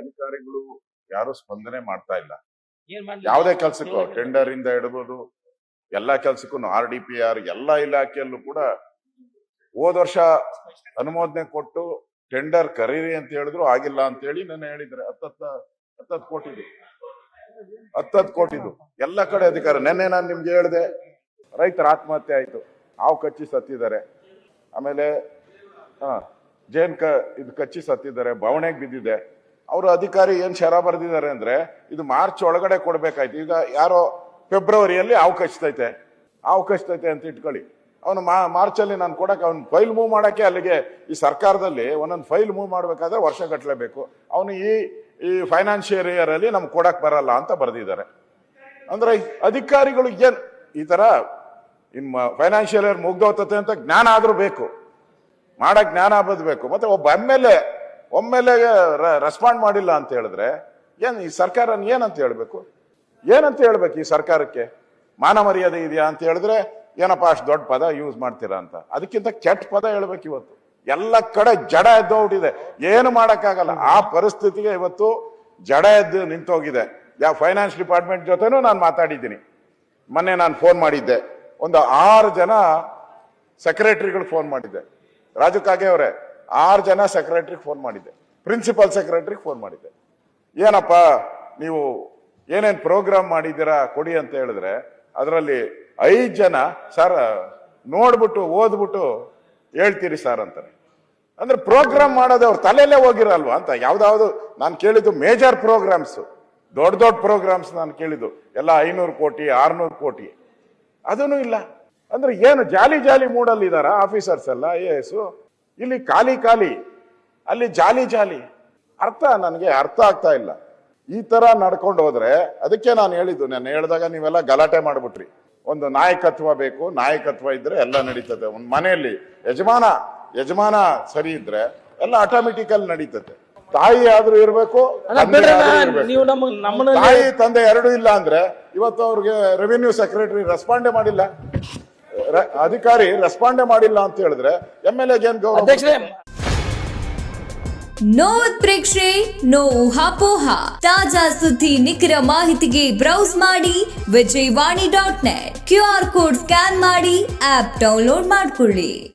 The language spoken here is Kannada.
ಅಧಿಕಾರಿಗಳು ಯಾರು ಸ್ಪಂದನೆ ಮಾಡ್ತಾ ಇಲ್ಲ? ಯಾವುದೇ ಕೆಲಸಕ್ಕೂ ಟೆಂಡರ್ ಇಂದ ಇಡಬಹುದು ಎಲ್ಲಾ ಕೆಲಸಕ್ಕೂ ಆರ್ ಡಿ ಪಿ ಆರ್ ಎಲ್ಲಾ ಇಲಾಖೆಯಲ್ಲೂ ಕೂಡ ಹೋದ ವರ್ಷ ಅನುಮೋದನೆ ಕೊಟ್ಟು ಟೆಂಡರ್ ಕರೀರಿ ಅಂತ ಹೇಳಿದ್ರು ಆಗಿಲ್ಲ ಅಂತ ಹೇಳಿ ನನ್ನ ಹೇಳಿದ್ರೆ. ಹತ್ತತ್ತ ಹತ್ತತ್ತು ಕೋಟಿದು. ಹತ್ತತ್ತು ಕೋಟಿದು. ಎಲ್ಲ ಕಡೆ ಅಧಿಕಾರ. ನೆನ್ನೆ ನಾನು ನಿಮ್ಗೆ ಹೇಳಿದೆ ರೈತರ ಆತ್ಮಹತ್ಯೆ ಆಯ್ತು. ಹಾವು ಕಚ್ಚಿ ಸತ್ತಿದ್ದಾರೆ. ಆಮೇಲೆ ಹಾ ಜೇನ್ ಕ ಇದು ಕಚ್ಚಿ ಸತ್ತಿದ್ದಾರೆ ಬವಣೆಗೆ ಬಿದ್ದಿದೆ. ಅವರು ಅಧಿಕಾರಿ ಏನ್ ಶರ ಬರೆದಿದ್ದಾರೆ ಅಂದ್ರೆ ಇದು ಮಾರ್ಚ್ ಒಳಗಡೆ ಕೊಡ್ಬೇಕಾಯ್ತು. ಈಗ ಯಾರೋ ಫೆಬ್ರವರಿಯಲ್ಲಿ ಅವಕಾಶತೈತೆ ಅವಕಾಶತೈತೆ ಅಂತ ಇಟ್ಕೊಳ್ಳಿ. ಅವನು ಮಾ, ಮಾರ್ಚಲ್ಲಿ ನಾನು ಕೊಡಕ್ಕೆ ಅವ್ನು ಫೈಲ್ ಮೂವ್ ಮಾಡೋಕ್ಕೆ ಅಲ್ಲಿಗೆ ಈ ಸರ್ಕಾರದಲ್ಲಿ ಒಂದೊಂದು ಫೈಲ್ ಮೂವ್ ಮಾಡಬೇಕಾದ್ರೆ ವರ್ಷ ಕಟ್ಟಲೇಬೇಕು ಅವನು ಈ ಈ ಫೈನಾನ್ಷಿಯಲ್ ಇಯರ್ ಅಲ್ಲಿ ನಮ್ಗೆ ಕೊಡಕ್ ಬರಲ್ಲ ಅಂತ ಬರೆದಿದ್ದಾರೆ. ಅಂದ್ರೆ ಅಧಿಕಾರಿಗಳು ಏನು, ಈ ತರ ನಿಮ್ಮ ಫೈನಾನ್ಷಿಯಲ್ ಇಯರ್ ಮುಗ್ದೋಗ್ತತೆ ಅಂತ ಜ್ಞಾನ ಆದರೂ ಬೇಕು. ಮಾಡಕ್ ಜ್ಞಾನ ಬದಬೇಕು ಮತ್ತೆ ಒಬ್ಬ ಎಂ ಎಲ್ ಎ ಒಮ್ಮೆಲೆಗೆ ರೆಸ್ಪಾಂಡ್ ಮಾಡಿಲ್ಲ ಅಂತ ಹೇಳಿದ್ರೆ, ಏನ್ ಈ ಸರ್ಕಾರ ಏನಂತ ಹೇಳ್ಬೇಕು? ಏನಂತ ಹೇಳ್ಬೇಕು ಈ ಸರ್ಕಾರಕ್ಕೆ? ಮಾನ ಮರ್ಯಾದೆ ಇದೆಯಾ ಅಂತ ಹೇಳಿದ್ರೆ, ಏನಪ್ಪಾ ಅಷ್ಟು ದೊಡ್ಡ ಪದ ಯೂಸ್ ಮಾಡ್ತೀರಾ ಅಂತ. ಅದಕ್ಕಿಂತ ಕೆಟ್ಟ ಪದ ಹೇಳ್ಬೇಕು ಇವತ್ತು. ಎಲ್ಲ ಕಡೆ ಜಡ ಎದ್ದೋಗ್ಬಿಟ್ಟಿದೆ ಏನು ಮಾಡೋಕ್ಕಾಗಲ್ಲ. ಆ ಪರಿಸ್ಥಿತಿಗೆ ಇವತ್ತು ಜಡ ಎದ್ದು ನಿಂತೋಗಿದೆ. ಯಾವ ಫೈನಾನ್ಸ್ ಡಿಪಾರ್ಟ್ಮೆಂಟ್ ಜೊತೆನೂ ನಾನು ಮಾತಾಡಿದ್ದೀನಿ. ಮೊನ್ನೆ ನಾನು ಫೋನ್ ಮಾಡಿದ್ದೆ. ಒಂದು ಆರು ಜನ ಸೆಕ್ರೆಟರಿಗಳು ಫೋನ್ ಮಾಡಿದ್ದೆ. ರಾಜು ಕಾಗೆ ಅವರೇ ಆರು ಜನ ಸೆಕ್ರೆಟ್ರಿಗೆ ಫೋನ್ ಮಾಡಿದ್ದೆ. ಪ್ರಿನ್ಸಿಪಲ್ ಸೆಕ್ರೆಟ್ರಿಗೆ ಫೋನ್ ಮಾಡಿದ್ದೆ. ಏನಪ್ಪ, ನೀವು ಏನೇನು ಪ್ರೋಗ್ರಾಮ್ ಮಾಡಿದ್ದೀರಾ ಕೊಡಿ ಅಂತ ಹೇಳಿದ್ರೆ, ಅದರಲ್ಲಿ ಐದು ಜನ ಸರ್ ನೋಡ್ಬಿಟ್ಟು, ಓದ್ಬಿಟ್ಟು ಹೇಳ್ತೀರಿ ಸರ್ ಅಂತಾರೆ. ಅಂದ್ರೆ ಪ್ರೋಗ್ರಾಮ್ ಮಾಡೋದು ಅವ್ರ ತಲೆಯಲ್ಲೇ ಹೋಗಿರಲ್ವಾ ಅಂತ. ಯಾವ್ದಾವ್ದು, ನಾನು ಕೇಳಿದ್ದು ಮೇಜರ್ ಪ್ರೋಗ್ರಾಮ್ಸ್ ದೊಡ್ಡ ದೊಡ್ಡ ಪ್ರೋಗ್ರಾಮ್ಸ್ ನಾನು ಕೇಳಿದ್ದು. ಎಲ್ಲ ಐನೂರು ಕೋಟಿ, ಆರ್ನೂರು ಕೋಟಿ. ಅದೂ ಇಲ್ಲ. ಅಂದ್ರೆ ಏನು, ಜಾಲಿ ಜಾಲಿ ಮೂಡಲ್ಲಿ ಇದಾರ ಆಫೀಸರ್ಸ್ ಎಲ್ಲ ಎ ಎಸ್ ಇಲ್ಲಿ ಖಾಲಿ ಖಾಲಿ ಅಲ್ಲಿ ಜಾಲಿ ಜಾಲಿ. ಅರ್ಥ? ನನಗೆ ಅರ್ಥ ಆಗ್ತಾ ಇಲ್ಲ. ಈ ತರ ನಡ್ಕೊಂಡು ಹೋದ್ರೆ ಅದಕ್ಕೆ ನಾನು ಹೇಳಿದ್ದು ನಾನು ಹೇಳಿದಾಗ ನೀವೆಲ್ಲ ಗಲಾಟೆ ಮಾಡ್ಬಿಟ್ರಿ. ಒಂದು ನಾಯಕತ್ವ ಬೇಕು ನಾಯಕತ್ವ ಇದ್ರೆ ಎಲ್ಲ ನಡೀತದೆ. ಒಂದು ಮನೆಯಲ್ಲಿ ಯಜಮಾನ ಯಜಮಾನ ಸರಿ ಇದ್ರೆ ಎಲ್ಲ ಆಟೋಮೆಟಿಕಲ್ ನಡೀತದೆ. ತಾಯಿ ಆದ್ರೂ ಇರಬೇಕು ತಾಯಿ ತಂದೆ ಎರಡು ಇಲ್ಲ ಅಂದ್ರೆ ಇವತ್ತು ಅವ್ರಿಗೆ ರೆವಿನ್ಯೂ ಸೆಕ್ರೆಟರಿ ರೆಸ್ಪಾಂಡೇ ಮಾಡಿಲ್ಲ. ಅಧಿಕಾರಿ ರೆಸ್ಪಾಂಡೇ ಮಾಡಿಲ್ಲ ಅಂತ ಹೇಳಿದ್ರೆ ಎಂ ಎಲ್ ಎಗೆ ಅಧ್ಯಕ್ಷರೇ ನೋ ಉತ್ಪ್ರೇಕ್ಷೆ ನೋ ಊಹಾಪೋಹ. ತಾಜಾ ಸುದ್ದಿ ನಿಖರ ಮಾಹಿತಿಗೆ ಬ್ರೌಸ್ ಮಾಡಿ Vijayavani dot net Q R code scan ಮಾಡಿ ಆಪ್ ಡೌನ್ಲೋಡ್ ಮಾಡಿಕೊಳ್ಳಿ.